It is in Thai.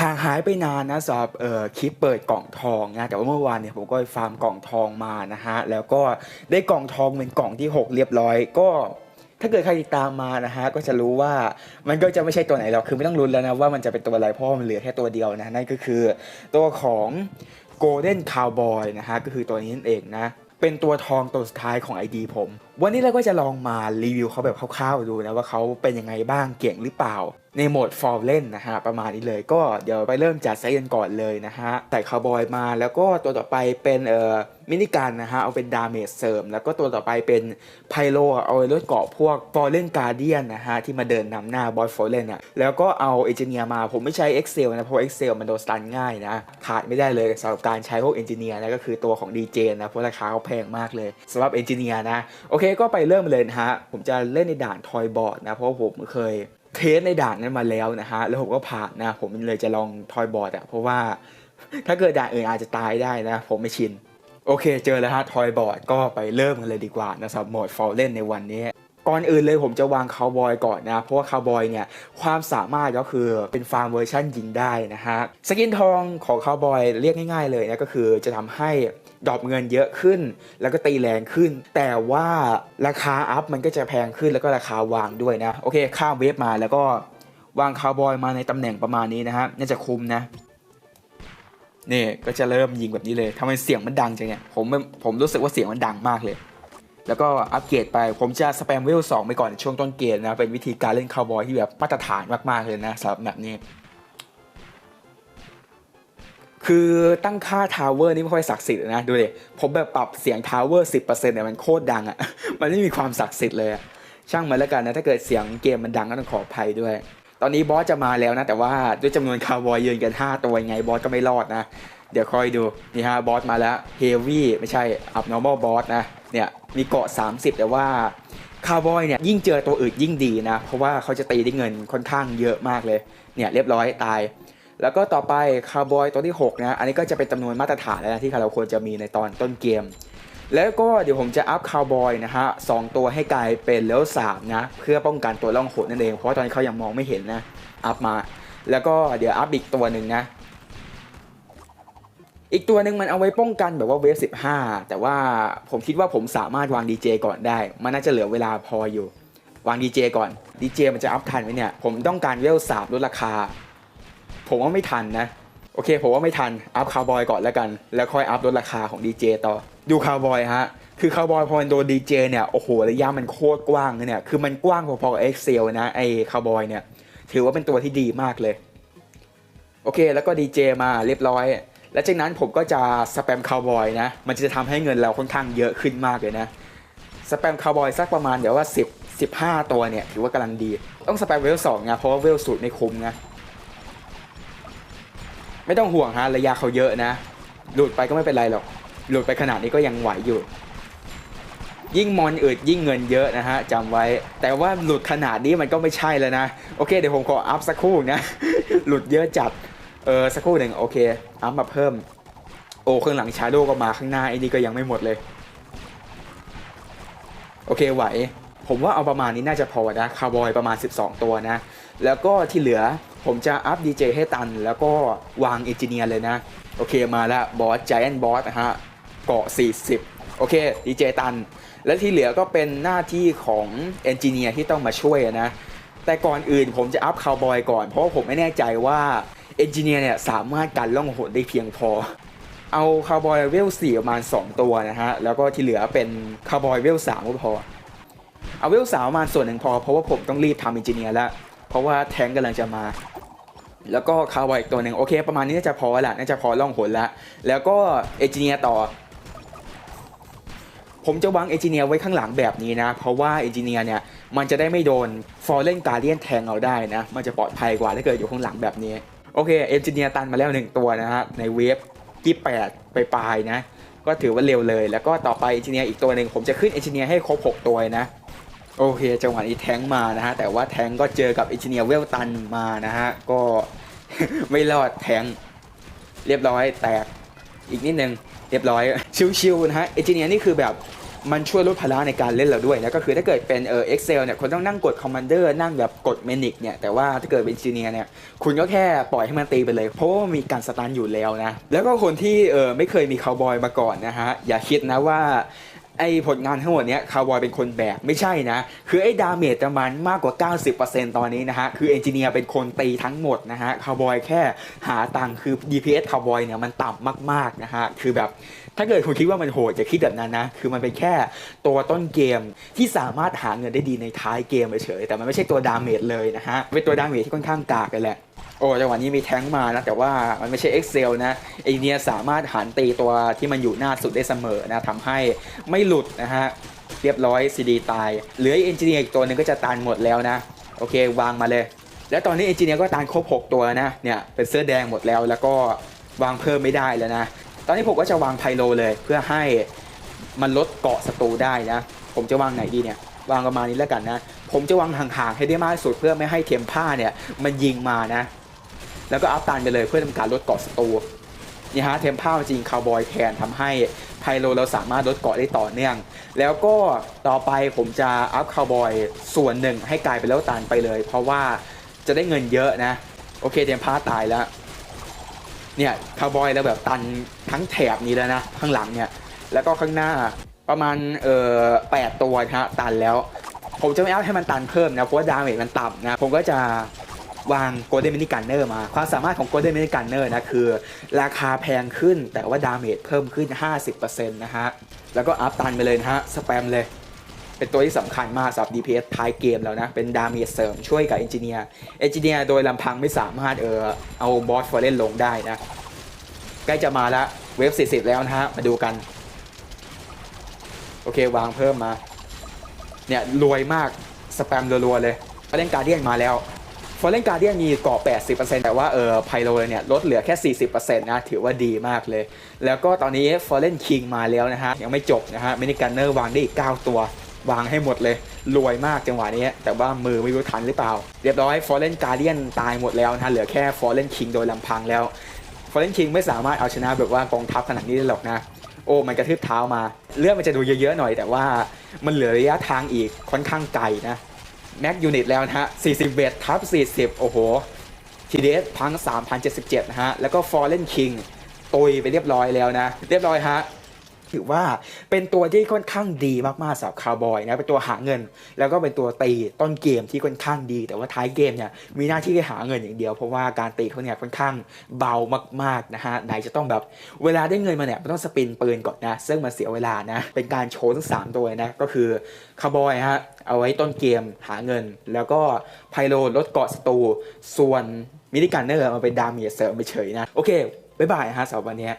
ห่างหายไปนานนะสำหรับคลิปเปิดกล่องทองนะแต่ว่าเมื่อวานเนี่ยผมก็ไปฟาร์มกล่องทองมานะฮะแล้วก็ได้กล่องทองเป็นกล่องที่ 6 เรียบร้อยก็ถ้าเกิดใครติดตามมานะฮะก็จะรู้ว่ามันก็จะไม่ใช่ตัวไหนหรอกคือไม่ต้องลุ้นแล้วนะว่ามันจะเป็นตัวอะไรเพราะมันเหลือแค่ตัวเดียวนะนั่นก็คือตัวของ Golden Cowboy นะฮะก็คือตัวนี้นั่นเองนะเป็นตัวทองตัวสุดท้ายของ ID ผม วันนี้เราก็จะลองมารีวิวเขาแบบคร่าวๆดูนะว่าเขาเป็นยังไงบ้างเก่งหรือเปล่า ในโหมดฟอร์เล่นนะฮะประมาณนี้เลยก็เดี๋ยวไปเริ่มจัดไซส์กันก่อนเลยนะฮะใส่คาวบอยมาแล้วก็ตัวต่อไปเป็นเอ่อมินิกันนะฮะเอาเป็นดาเมจเสริม แล้วก็ตัวต่อไปเป็นไพโลเอาไว้ลดเกาะพวกฟอร์เล่นการเดียนนะฮะที่มาเดินนำหน้าบอยฟอร์เล่นอะแล้วก็เอาเอนจิเนียร์มาผมไม่ใช้ Excel นะเพราะ Excel มันโดนสตันง่ายนะขาดไม่ได้เลยสำหรับการใช้พวกเอนจิเนียร์นะก็คือตัวของ DJ นะเพราะราคาเขาแพงมากเลยสำหรับเอนจิเนียร์นะโอเคก็ไปเริ่มเลยนะฮะ ผมจะเล่นในด่านทอยบอร์ดนะ เพราะว่าผมเคยเทสในด่านนั้นมาแล้วนะฮะ แล้วผมก็ผ่านนะ ผมเลยจะลองทอยบอร์ดอะเพราะว่าถ้าเกิดด่านอื่นอาจจะตายได้นะ ผมไม่ชิน โอเค เจอแล้วฮะทอยบอร์ดก็ไปเริ่มกันเลยดีกว่านะสำหรับโหมดฟอลเล่นในวันนี้ ก่อนอื่นเลยผมจะวางคาวบอยก่อนนะ เพราะว่าคาวบอยเนี่ยความสามารถก็คือเป็นฟาร์มเวอร์ชันยิงได้นะฮะ สกินทองของคาวบอยเรียกง่าย ๆ เลยนะก็คือจะทำให้ดอปเงินเยอะขึ้น แล้วก็ตีแรงขึ้น แต่ว่าราคาอัพมันก็จะแพงขึ้นแล้วก็ราคาวางด้วยนะโอเคข้ามเวฟมาแล้วก็วางคาวบอยมาในตำแหน่งประมาณนี้นะฮะน่าจะคุมนะนี่ก็จะเริ่มยิงแบบนี้เลยทำไมเสียงมันดังจังเนี่ยผมผมรู้สึกว่าเสียงมันดังมากเลย แล้วก็อัปเกรดไปผมจะสแปมเวล2ไปก่อนในช่วงต้นเกมนะ เป็นวิธีการเล่นคาวบอยที่แบบมาตรฐานมาก ๆ เลยนะสำหรับแบบนี้ คือตั้งค่าทาวเวอร์นี่ไม่ค่อยศักดิ์สิทธิ์นะ ดูดิผมแบบปรับเสียงทาวเวอร์10%เนี่ยมันโคตรดังอะ่ะ มันไม่มีความศักดิ์สิทธิ์เลยอะช่างมันแล้วกันนะ ถ้าเกิดเสียงเกมมันดังก็ต้องขออภัยด้วย ตอนนี้บอสจะมาแล้วนะ แต่ว่าด้วยจำนวนคาวบอยยืนกัน 5 ตัวยังไงบอสก็ไม่รอดนะเดี๋ยวคอยดูนี่ฮะบอสมาแล้วเฮวี่ไม่ใช่อัพนอร์มอลบอสนะ เนี่ยมีเกาะ 30 แต่ว่าคาวบอยเนี่ยยิ่งเจอตัวอื่นยิ่งดีนะ เพราะว่าเขาจะตีได้เงินค่อนข้างเยอะมากเลยเนี่ยเรียบร้อยตาย แล้วก็ต่อไปคาวบอยตัวที่6นะอันนี้ก็จะเป็นจำนวนมาตรฐานแล้วนะที่เราควรจะมีในตอนต้นเกม แล้วก็เดี๋ยวผมจะอัพคาวบอยนะฮะสองตัวให้กลายเป็นเลเวลสามนะเพื่อป้องกันตัวล่องหนนั่นเองเพราะว่าตอนนี้เขายังมองไม่เห็นนะอัพมา แล้วก็เดี๋ยวอัพอีกตัวหนึ่งนะ อีกตัวหนึ่งมันเอาไว้ป้องกันแบบว่าเวฟสิบห้าแต่ว่าผมคิดว่าผมสามารถวางดีเจก่อนได้ มันน่าจะเหลือเวลาพออยู่ วางดีเจก่อนดีเจมันจะอัพทันไหมเนี่ย ผมต้องการเวลสามลดราคา ผมว่าไม่ทันนะ โอเคผมว่าไม่ทัน อัพคาวบอยก่อนแล้วกัน แล้วค่อยอัพลดราคาของดีเจต่อ ดูคาวบอยฮะ คือคาวบอยพอมันโดนดีเจเนี่ย โอ้โหระยะมันโคตรกว้างเลยเนี่ย คือมันกว้างพอๆกับเอ็กเซลนะไอ้คาวบอยเนี่ย ถือว่าเป็นตัวที่ดีมากเลย โอเค แล้วก็ดีเจมาเรียบร้อย แล้วจากนั้นผมก็จะสแปมคาวบอยนะ มันจะทำให้เงินเราค่อนข้างเยอะขึ้นมากเลยนะ สแปมคาวบอยสักประมาณเดี๋ยวว่า 10 15 ตัวเนี่ยถือว่ากำลังดี ต้องสแปมเวลสองนะเพราะว่าเวลสูตรไม่คุ้มนะ ไม่ต้องห่วงฮะระยะเขาเยอะนะ หลุดไปก็ไม่เป็นไรหรอก หลุดไปขนาดนี้ก็ยังไหวอยู่ยิ่งมอนอืดยิ่งเงินเยอะนะฮะจำไว้ แต่ว่าหลุดขนาดนี้มันก็ไม่ใช่แล้วนะ โอเคเดี๋ยวผมขออัพสักครู่นะ หลุดเยอะจัด เออสักครู่หนึ่งโอเคอัพมาเพิ่ม โอ้เครื่องหลังชาโดก็มาข้างหน้าไอ้นี่ก็ยังไม่หมดเลย โอเคไหว ผมว่าเอาประมาณนี้น่าจะพอนะคาร์บอยประมาณ 12 ตัวนะ แล้วก็ที่เหลือผมจะอัพดีเจให้ตัน แล้วก็วางเอนจิเนียร์เลยนะ โอเคมาแล้วบอส g จ a อนบอสนะฮะเกาะ 40 โอเคดีเจตัน และที่เหลือก็เป็นหน้าที่ของเอนจิเนียร์ที่ต้องมาช่วยนะแต่ก่อนอื่นผมจะอัพคาวบอยก่อน เพราะผมไม่แน่ใจว่า เอนจิเนียร์เนี่ยสามารถกันล่องหนได้เพียงพอ เอาคาวบอยเวล4ประมาณ 2 ตัวนะฮะ แล้วก็ที่เหลือเป็นคาวบอยเวล3ก็พอ เอาเวลสามประมาณส่วนหนึ่งพอ เพราะว่าผมต้องรีบทำเอนจิเนียร์แล้ว เพราะว่าแทงกำลังจะมาแล้วก็คาวบอยอีกตัวหนึ่งโอเค ประมาณนี้น่าจะพอละน่าจะพอล่องหนแล้วแล้วก็เอนจิเนียร์ต่อ ผมจะวางเอนจิเนียร์ไว้ข้างหลังแบบนี้นะ เพราะว่าเอนจิเนียร์เนี่ยมันจะได้ไม่โดนฟอร์เรนการเดียนแทงเอาได้นะ มันจะปลอดภัยกว่าถ้าเกิดอยู่ข้างหลังแบบนี้ โอเคเอนจิเนียร์ตันมาแล้วหนึ่งตัวนะฮะในเวฟที่8ไปปลายนะ ก็ถือว่าเร็วเลย แล้วก็ต่อไปเอนจิเนียร์อีกตัวหนึ่งผมจะขึ้นเอนจิเนียร์ให้ครบ 6 ตัวนะ โอเค จังหวะนี้แทงมานะฮะ แต่ว่าแทงก็เจอกับเอนจิเนียร์เวลตันมานะฮะ ก็ไม่รอดแทงเรียบร้อยแตกอีกนิดนึงเรียบร้อยชิวๆนะฮะเอนจิเนียร์นี่คือแบบ มันช่วยลดภาระในการเล่นเราด้วยนะก็คือถ้าเกิดเป็นเออ Excel เนี่ยคนต้องนั่งกดคอมมานเดอร์นั่งแบบกดเมนิกเนี่ยแต่ว่าถ้าเกิดเป็นจีเนียเนี่ยคุณก็แค่ปล่อยให้มันตีไปเลย เพราะว่ามีการสตาร์อยู่แล้วนะแล้วก็คนที่เออไม่เคยมีคาวบอยมาก่อนนะฮะอย่าคิดนะว่า ไอ้ผลงานทั้งหมดเนี้ยคาวบอยเป็นคนแบกไม่ใช่นะ คือไอ้ดาเมจประมาณมากกว่า 90%ตอนนี้นะฮะ คือเอนจิเนียร์เป็นคนตีทั้งหมดนะฮะคาวบอยแค่หาตังคือ DPS คาวบอยเนี่ยมันต่ำมากๆนะฮะ คือแบบถ้าเกิดคุณคิดว่ามันโหดจะคิดแบบนั้นนะ คือมันเป็นแค่ตัวต้นเกมที่สามารถหาเงินได้ดีในท้ายเกมเฉยแต่มันไม่ใช่ตัวดาเมจเลยนะฮะเป็นตัวดาเมจที่ค่อนข้างกากเลยแหละ โอ้จังหวะนี้มีแท้งมานะ แต่ว่ามันไม่ใช่ Excel นะไอเนียสามารถหันตีตัวที่มันอยู่หน้าสุดได้เสมอนะทำให้ไม่หลุดนะฮะ เรียบร้อยซีดีตาย เหลือเอนจิเนียร์อีกตัวหนึ่งก็จะตันหมดแล้วนะ โอเควางมาเลย แล้วตอนนี้เอนจิเนียร์ก็ตันครบ 6 ตัวนะเนี่ยเป็นเสื้อแดงหมดแล้ว แล้วก็วางเพิ่มไม่ได้แล้วนะ ตอนนี้ผมก็จะวางไพโลเลยเพื่อให้มันลดเกาะศัตรูได้นะ ผมจะวางไหนดีเนี่ยวางประมาณนี้แล้วกันนะ ผมจะวางห่างๆให้ได้มากที่สุดเพื่อไม่ให้เทียมผ้าเนี่ย มันยิงมานะ แล้วก็อัพตันไปเลยเพื่อทำการลดเกาะศัตรูนี่ฮะเทมผ้าจริงคาวบอยแทนทำให้ไพโลเราสามารถลดเกาะได้ต่อเนื่อง แล้วก็ต่อไปผมจะอัพคาวบอยส่วนหนึ่งให้กลายเป็นแล้วตันไปเลย เพราะว่าจะได้เงินเยอะนะ โอเคเทมผ้าตายแล้ว เนี่ยคาวบอยแล้วแบบตันทั้งแถบนี้แล้วนะ ข้างหลังเนี่ย แล้วก็ข้างหน้าประมาณเอ่อแปดตัวนะฮะตันแล้ว ผมจะไม่เอาให้มันตันเพิ่มนะเพราะว่าดาเมจมันต่ำนะผมก็จะ วางโกลเด้นมินิกันเนอร์มา ความสามารถของโกลเด้นมินิกันเนอร์นะคือ ราคาแพงขึ้นแต่ว่าดาเมจเพิ่มขึ้น 50%นะฮะ แล้วก็อัพตันไปเลยนะฮะ สแปมเลย เป็นตัวที่สำคัญมากสำหรับ DPS ท้ายเกมแล้วนะ เป็นดาเมจเสริมช่วยกับเอนจิเนียร์เอนจิเนียร์โดยลำพังไม่สามารถเออเอาบอสฟอร์เรนลงได้นะ ใกล้จะมาล้วเวฟ40 แล้วนะฮะ มาดูกัน โอเค วางเพิ่มมา เนี่ยรวยมากสแปมรัวๆเลยฟอร์เรนการเดียนมาแล้ว ฟอร์เรนการ์เดียนมีเกาะ 80%แต่ว่าเออไพโลเนี่ยลดเหลือแค่ 40%นะถือว่าดีมากเลย แล้วก็ตอนนี้ฟอร์เรนคิงมาแล้วนะฮะ ยังไม่จบนะฮะมินิกันเนอร์วางได้อีก 9 ตัววางให้หมดเลย รวยมากจังหวะนี้ แต่ว่ามือไม่รู้ทันหรือเปล่า เรียบร้อยฟอร์เรนการ์เดียนตายหมดแล้วนะ เหลือแค่ฟอร์เรนคิงโดยลำพังแล้วฟอร์เรนคิงไม่สามารถเอาชนะแบบว่ากองทัพขนาดนี้ได้หรอกนะโอ้มันกระทืบเท้ามา เลือดมันจะดูเยอะๆหน่อย แต่ว่ามันเหลือระยะทางอีกค่อนข้างไกลนะ แม็กยูนิตแล้วนะฮะ 40เวททับ 40 โอ้โห ทีเดสพัง 3,077นะฮะ แล้วก็ฟอร์เรนคิงตุยไปเรียบร้อยแล้วนะ เรียบร้อยฮะ ถือว่าเป็นตัวที่ค่อนข้างดีมากๆสำหรับคาวบอยนะเป็นตัวหาเงิน แล้วก็เป็นตัวตีต้นเกมที่ค่อนข้างดี แต่ว่าท้ายเกมเนี่ยมีหน้าที่แค่หาเงินอย่างเดียวเพราะว่าการตีเขาเนี่ยค่อนข้างเบามากๆนะฮะไหนจะต้องแบบเวลาได้เงินมาเนี่ยมันต้องสปินปืนก่อนนะซึ่งมันเสียเวลานะเป็นการโชว์ทั้งสามตัวนะก็คือคาวบอยฮะเอาไว้ต้นเกมหาเงิน แล้วก็ไพโลลดเกาะศัตรูส่วนมินิกันเนอร์มาเป็นดาเมจเสริมไปเฉยนะโอเคบ๊ายบายฮะสำหรับวันเนี้ย